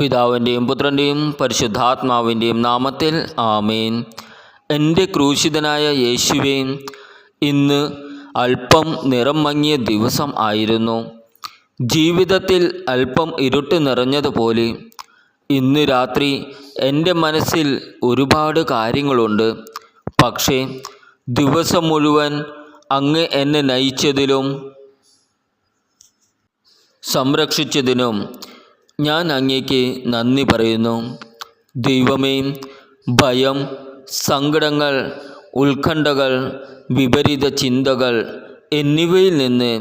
പിതാവിന്റെയും പുത്രന്റെയും പരിശുദ്ധാത്മാവിന്റെയും നാമത്തിൽ ആമേൻ. എന്റെ ക്രൂശിതനായ യേശുവേ ഇന്ന് അല്പം നിറം മങ്ങിയ ദിവസം ആയിരുന്നു. ജീവിതത്തിൽ അല്പം ഇരുട്ട് നിറഞ്ഞതുപോലെ ഇന്ന് രാത്രി എന്റെ മനസ്സിൽ ഒരുപാട് കാര്യങ്ങളുണ്ട്. പക്ഷേ ദിവസം മുഴുവൻ അങ്ങ് എന്നെ നയിച്ചതിലും സംരക്ഷിച്ചതിനും ഞാൻ അങ്ങേക്ക് നന്ദി പറയുന്നു. ദൈവമേ ഭയം സങ്കടങ്ങൾ ഉത്കണ്ഠകൾ വിപരീത ചിന്തകൾ എന്നിവയിൽ നിന്ന്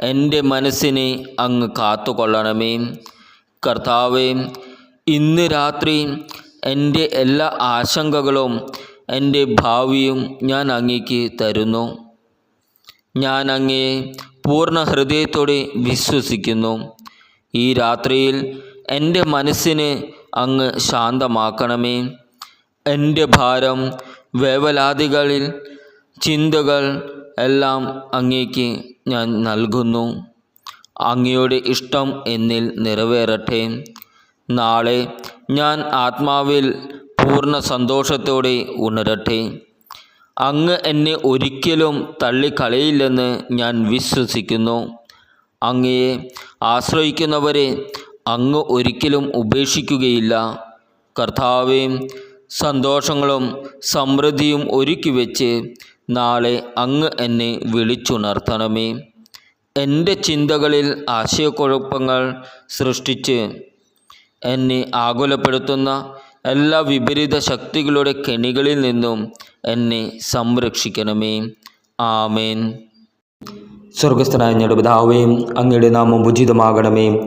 എന്റെ മനസ്സിനെ അങ്ങ് കാത്തുകൊള്ളണമേ. കർത്താവേ ഇന്ന് രാത്രി എന്റെ എല്ലാ ആശങ്കകളും എന്റെ ഭാവിയും ഞാൻ അങ്ങേക്ക് തരുന്നു. ഞാൻ അങ്ങയെ പൂർണ ഹൃദയത്തോടെ വിശ്വസിക്കുന്നു. ഈ രാത്രിയിൽ എന്റെ മനസ്സിന് അങ്ങ് ശാന്തമാക്കണമേ. എന്റെ ഭാരം വേവലാതികളിൽ ചിന്തകൾ എല്ലാം അങ്ങേക്ക് ഞാൻ നൽകുന്നു. അങ്ങയുടെ ഇഷ്ടം എന്നിൽ നിറവേറട്ടെ. നാളെ ഞാൻ ആത്മാവിൽ പൂർണ സന്തോഷത്തോടെ ഉണരട്ടെ. അങ്ങ് എന്നെ ഒരിക്കലും തള്ളിക്കളയില്ലെന്ന് ഞാൻ വിശ്വസിക്കുന്നു. അങ്ങയെ ആശ്രയിക്കുന്നവരെ അങ്ങ് ഒരിക്കലും ഉപേക്ഷിക്കുകയില്ല. കർത്താവെ സന്തോഷങ്ങളും സമൃദ്ധിയും ഒരുക്കി വെച്ച് നാളെ അങ്ങ് എന്നെ വിളിച്ചുണർത്തണമേ. എന്റെ ചിന്തകളിൽ ആശയക്കുഴപ്പങ്ങൾ സൃഷ്ടിച്ച് എന്നെ ആകുലപ്പെടുത്തുന്ന എല്ലാ വിപരീത ശക്തികളുടെ കെണികളിൽ നിന്നും എന്നെ സംരക്ഷിക്കണമേ. ആമേൻ. സ്വർഗസ്ഥനായ ഞങ്ങളുടെ പിതാവേയും അങ്ങയുടെ നാമം ഉചിതമാകണമേ.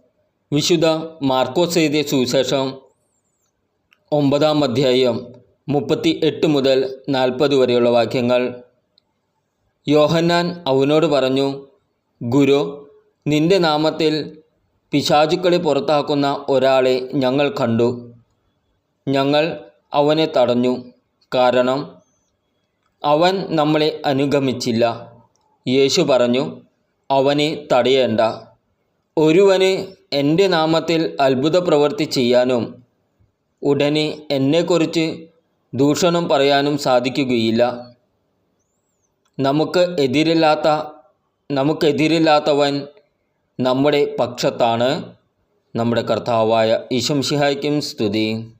വിശുദ്ധ മാർക്കോസ് എഴുതിയ സുവിശേഷം ഒമ്പതാം അധ്യായം മുപ്പത്തി എട്ട് മുതൽ നാൽപ്പത് വരെയുള്ള വാക്യങ്ങൾ. യോഹന്നാൻ അവനോട് പറഞ്ഞു ഗുരു നിന്റെ നാമത്തിൽ പിശാചുക്കളെ പുറത്താക്കുന്ന ഒരാളെ ഞങ്ങൾ കണ്ടു. ഞങ്ങൾ അവനെ തടഞ്ഞു. കാരണം അവൻ നമ്മളെ അനുഗമിച്ചില്ല. യേശു പറഞ്ഞു അവനെ തടയേണ്ട. ഒരുവന് എന്റെ നാമത്തിൽ അത്ഭുത പ്രവൃത്തി ചെയ്യാനും ഉടനെ എന്നെക്കുറിച്ച് ദൂഷണം പറയാനും സാധിക്കുകയില്ല. നമുക്ക് എതിരില്ലാത്ത നമുക്കെതിരില്ലാത്തവൻ നമ്മുടെ പക്ഷത്താണ്. നമ്മുടെ കർത്താവായ ഈശംഷിഹായ്ക്കും സ്തുതി.